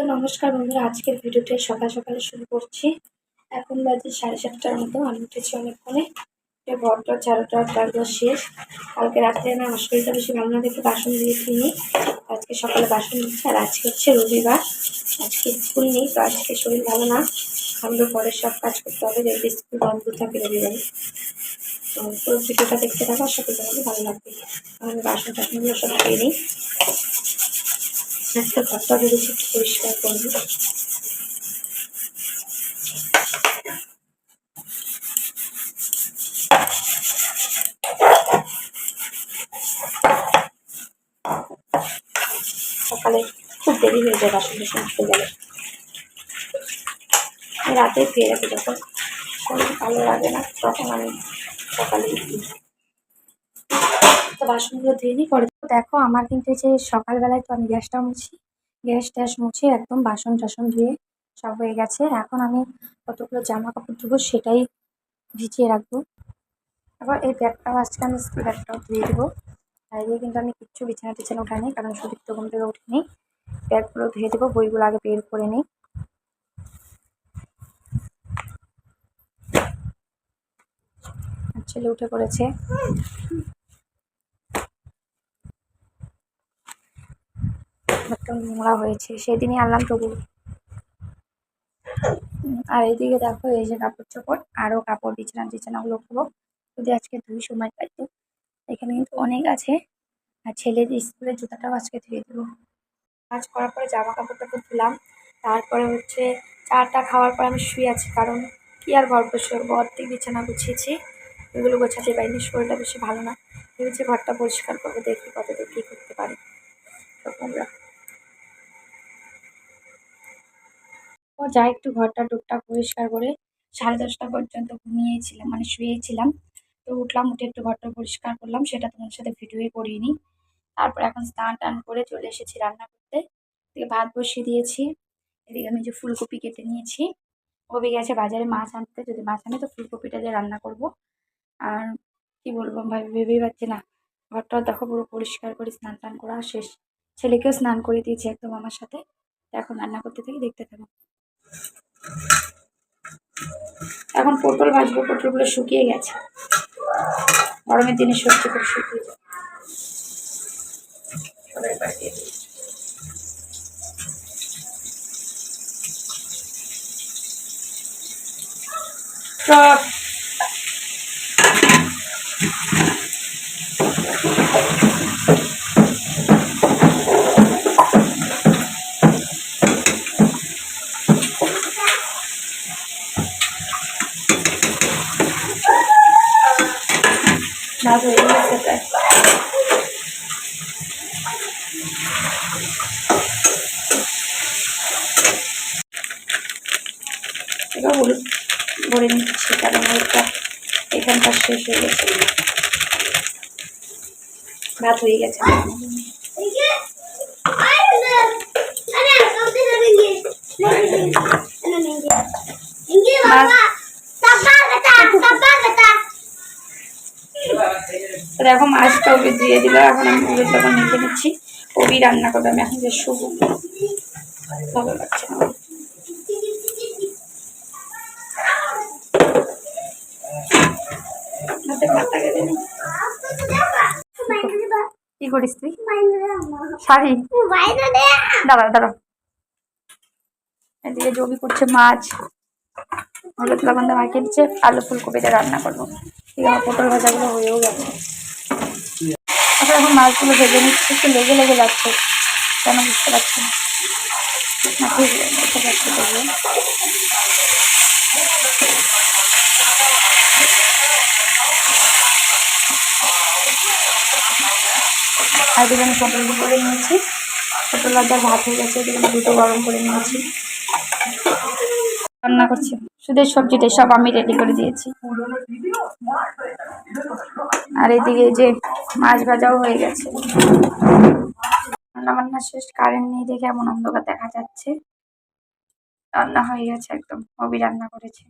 তো নমস্কার বন্ধুরা, আজকের ভিডিওটা সকাল সকালে শুরু করছি। এখন বাজে সাড়ে সাতটার মতো, আমি উঠেছি অনেকক্ষণে। ঘর টর ঝাড়ু টাড়ু তারপর শেষ। কালকে রাত্রে না আমার শরীরটা বেশি ভালো না দেখে বাসন দিয়ে কিনি আজকে সকালে বাসন দিচ্ছি আর আজকে হচ্ছে রবিবার। আজকে স্কুল নেই, তো আজকে শরীর ভালো না। আমাদের পরে সব কাজ করতে হবে দেখবে স্কুল বন্ধ থাকে রবিবারে। তো ভিডিওটা দেখতে থাকো, আশা ভালো লাগবে। আমি বাসন টাসনগুলো সব খেয়ে নিই। একটা ঘরটা ভেবেছি পরিষ্কার করব। সকালে খুব দেরি হয়ে যায় বাসন টাসন ধুতে গেলে। রাতে খেয়ে রাখি যখন শরীর ভালো লাগে না, তখন আমি সকালে তো বাসনগুলো ধুয়ে নিই, পরে দেখো, আমার কিন্তু এই যে সকালবেলায় তো আমি গ্যাসটা মুছি, গ্যাস ট্যাস মুছে একদম বাসন টাসন ধুয়ে সব হয়ে গেছে। এখন আমি কতগুলো জামা কাপড় ধুবো সেটাই ভিজিয়ে রাখব। আবার এই ব্যাগটাও আজকে আমি স্কুল ব্যাগটাও ধুয়ে দেবো। দিয়ে কিন্তু আমি কিচ্ছু বিছানা টিছানা উঠাই উঠাইনি কারণ সুদীপ তো ঘুম থেকে উঠিনি। ব্যাগগুলো ধুয়ে দেবো, বইগুলো আগে বের করে নিই। ছেলে উঠে পড়েছে। একদম নোংরা হয়েছে। সেদিনই আনলাম তবু আর এইদিকে দেখো, এই যে কাপড় চোপড় আরও কাপড় বিছানা টিছানাগুলো করব। যদি আজকে দুই সময় পাই তো। এখানে কিন্তু অনেক আছে। আর ছেলেদের স্কুলের জুতাটাও আজকে ধুয়ে দেবো। কাজ করার পরে জামা কাপড় টাপড় ধুলাম। তারপরে হচ্ছে চাটা খাওয়ার পর আমি শুয়ে আছি। কারণ কি আর গল্প শুরবো অর্ধেক বিছানা গুছিয়েছি। এগুলো গোছাতে পারিনি, শরীরটা বেশি ভালো না। ভেবেছি ঘরটা পরিষ্কার করব, দেখি কতদূর কী করতে পারি। তোমরা ও যা একটু ঘরটা টুকটাক পরিষ্কার করে, সাড়ে দশটা পর্যন্ত ঘুমিয়েছিলাম মানে শুয়েছিলাম। তো উঠলাম, উঠে একটু ঘরটা পরিষ্কার করলাম, সেটা তোমার সাথে ভিডিওই করিনি। তারপর এখন স্নান টান করে চলে এসেছি রান্না করতে। এদিকে ভাত বসিয়ে দিয়েছি, এদিকে আমি যে ফুলকপি কেটে নিয়েছি। কবি গেছে বাজারে, মাছ আনতে, যদি মাছ আনে তো ফুলকপিটা দিয়ে রান্না করব। আর কি বলব ভাবি ভেবেই পাচ্ছি না। ঘরটা দেখো পুরো পরিষ্কার করে স্নান টান করা শেষ। ছেলেকেও স্নান করে দিয়েছি একদম আমার সাথে। এখন রান্না করতে থাকি, দেখতে থাকো। এখন পটল ভাজবো পটলগুলো শুকিয়ে গেছে। গরমের দিনে সবজি করে শুকিয়ে যায়। সব ভাত হয়ে গেছে প্রায় নিচ্ছি কারণ হলুদটা এখানকার শেষ হয়ে গেছে। ভাত হয়ে গেছে। তো দেখো ওকে দিয়ে দিল, এখন আমি হলুদ যখন মেখে নিচ্ছি। ওবি রান্না করবে, আমি এখন যে শুভ ভালো লাগছে কি করিস তুই? শাড়ি। দাঁড়া এদিকে জবি করছে মাছ। হলুদ লবণ দিয়ে মাখিয়ে দিচ্ছে, আলু ফুলকপিটা রান্না করব। পটল ভাজাগুলো হয়েও গেছে। তারপর এখন মাছগুলো ভেজে নিচ্ছে। একটু লেগে লেগে যাচ্ছে, কেন বুঝতে পারছি না। আর আমি পটল করে নিয়েছি। পটল ভাজার ভাত হয়ে গেছে দুটো গরম করে নিয়েছি। রান্না করছি। সুদের সবজিটা সব আমি রেডি করে দিয়েছি। আর এদিকে যে মাছ ভাজাও হয়ে গেছে। রান্না বান্না শেষ কারেন্ট নেই দেখে এমন অন্ধকার দেখা যাচ্ছে। রান্না হয়ে গেছে একদম হবি রান্না করেছে।